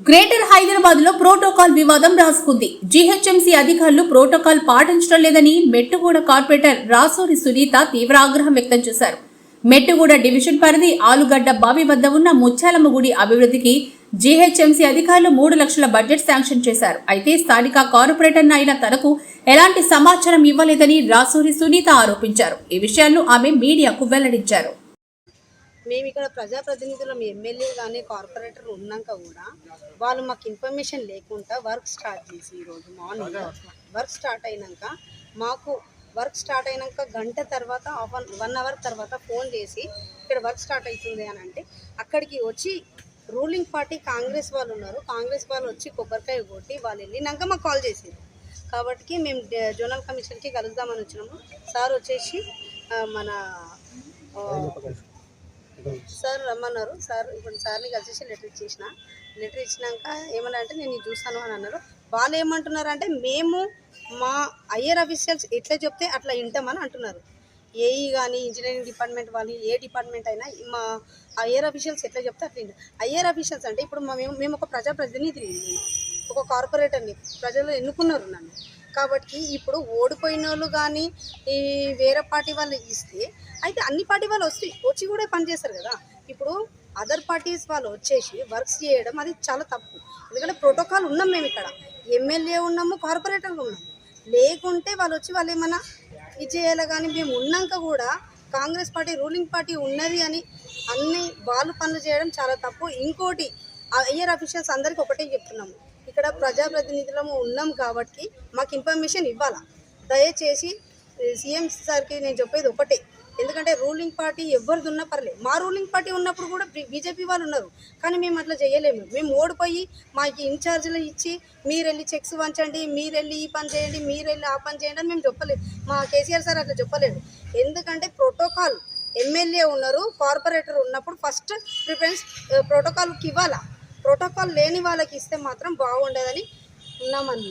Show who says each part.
Speaker 1: Greater హైదరాబాద్లో protocol వివాదం రాసుకుంది. GHMC అధికారులు ప్రోటోకాల్ పాటించడం లేదని మెట్టుగూడ కార్పొరేటర్ రాసూరి సునీత తీవ్ర ఆగ్రహం వ్యక్తం చేశారు. మెట్టుగూడ డివిజన్ పరిధి ఆలుగడ్డ బావి వద్ద ఉన్న ముత్యాలమ్మ గుడి అభివృద్ధికి జీహెచ్ఎంసీ అధికారులు మూడు లక్షల బడ్జెట్ శాంక్షన్ చేశారు. అయితే స్థానిక కార్పొరేటర్ అయిన తనకు ఎలాంటి సమాచారం ఇవ్వలేదని రాసూరి సునీత ఆరోపించారు. ఈ విషయాలను ఆమె మీడియాకు వెల్లడించారు.
Speaker 2: మేము ఇక్కడ ప్రజాప్రతినిధులం ఎమ్మెల్యే కానీ కార్పొరేటర్ ఉన్నాక కూడా వాళ్ళు మాకు ఇన్ఫర్మేషన్ లేకుండా వర్క్ స్టార్ట్ చేసి ఈరోజు మార్నింగ్ వర్క్ స్టార్ట్ అయినాక మాకు వర్క్ స్టార్ట్ అయినాక గంట తర్వాత వన్ వన్ అవర్ తర్వాత ఫోన్ చేసి ఇక్కడ వర్క్ స్టార్ట్ అవుతుంది అని అంటే అక్కడికి వచ్చి రూలింగ్ పార్టీ కాంగ్రెస్ వాళ్ళు ఉన్నారు. కాంగ్రెస్ వాళ్ళు వచ్చి కొబ్బరికాయ కొట్టి వాళ్ళు వెళ్ళినాక మాకు కాల్ చేసింది కాబట్టి మేము జోనల్ కమిషన్కి కలుద్దామని వచ్చినాము. సార్ వచ్చేసి మన సార్ రమ్మన్నారు. సార్ ఇప్పుడు సార్ని కలిసేసి లెటర్ ఇచ్చేసిన. లెటర్ ఇచ్చినాక ఏమన్నా అంటే నేను చూస్తాను అని అన్నారు. వాళ్ళు ఏమంటున్నారు అంటే మేము మా హయ్యర్ అఫీషియల్స్ ఎట్లా చెప్తే అట్లా వింటామని అంటున్నారు. ఏఈ కానీ ఇంజనీరింగ్ డిపార్ట్మెంట్ వాళ్ళు ఏ డిపార్ట్మెంట్ అయినా మా హయ్యర్ అఫీషియల్స్ ఎట్లా చెప్తే అట్లా వింటాం హయ్యర్ అఫీషియల్స్ అంటే ఇప్పుడు మేము మేము ఒక ప్రజాప్రతినిధిని ఒక కార్పొరేటర్ని ప్రజలు ఎన్నుకున్నారు నన్ను. కాబట్టి ఇప్పుడు ఓడిపోయిన వాళ్ళు కానీ ఈ వేరే పార్టీ వాళ్ళు ఇస్తే అయితే అన్ని పార్టీ వాళ్ళు వస్తే వచ్చి కూడా పనిచేస్తారు కదా. ఇప్పుడు అదర్ పార్టీస్ వాళ్ళు వచ్చేసి వర్క్స్ చేయడం అది చాలా తప్పు. ఎందుకంటే ప్రోటోకాల్ ఉన్నాం మేము ఇక్కడ. ఎమ్మెల్యే ఉన్నాము కార్పొరేటర్లు ఉన్నాము లేకుంటే వాళ్ళు వచ్చి వాళ్ళు ఏమన్నా ఇది చేయాలి కానీ మేము ఉన్నాక కూడా కాంగ్రెస్ పార్టీ రూలింగ్ పార్టీ ఉన్నది అని అన్ని వాళ్ళు పనులు చేయడం చాలా తప్పు. ఇంకోటి ఐఆర్ అఫీషియల్స్ అందరికీ ఒకటే చెప్తున్నాము. ఇక్కడ ప్రజాప్రతినిధులము ఉన్నాం కాబట్టి మాకు ఇన్ఫర్మేషన్ ఇవ్వాలా? దయచేసి సీఎం సార్కి నేను చెప్పేది ఒకటే. ఎందుకంటే రూలింగ్ పార్టీ ఎవరిది ఉన్నా పర్లేదు. మా రూలింగ్ పార్టీ ఉన్నప్పుడు కూడా బీజేపీ వాళ్ళు ఉన్నారు. కానీ మేము అట్లా చేయలేము. మేము ఓడిపోయి మాకు ఇన్ఛార్జీలు ఇచ్చి మీరు వెళ్ళి చెక్స్ వంచండి మీరు వెళ్ళి ఈ పని చేయండి మీరు వెళ్ళి ఆ పని చేయండి అని మేము చెప్పలేదు. మా కేసీఆర్ సార్ అట్లా చెప్పలేదు. ఎందుకంటే ప్రోటోకాల్ ఎమ్మెల్యే ఉన్నారు కార్పొరేటర్ ఉన్నప్పుడు ఫస్ట్ ప్రిఫరెన్స్ ప్రోటోకాల్కి ఇవ్వాలా? ప్రోటోకాల్ లేని వాళ్ళకి ఇస్తే మాత్రం బాగుండదని ఉన్నామని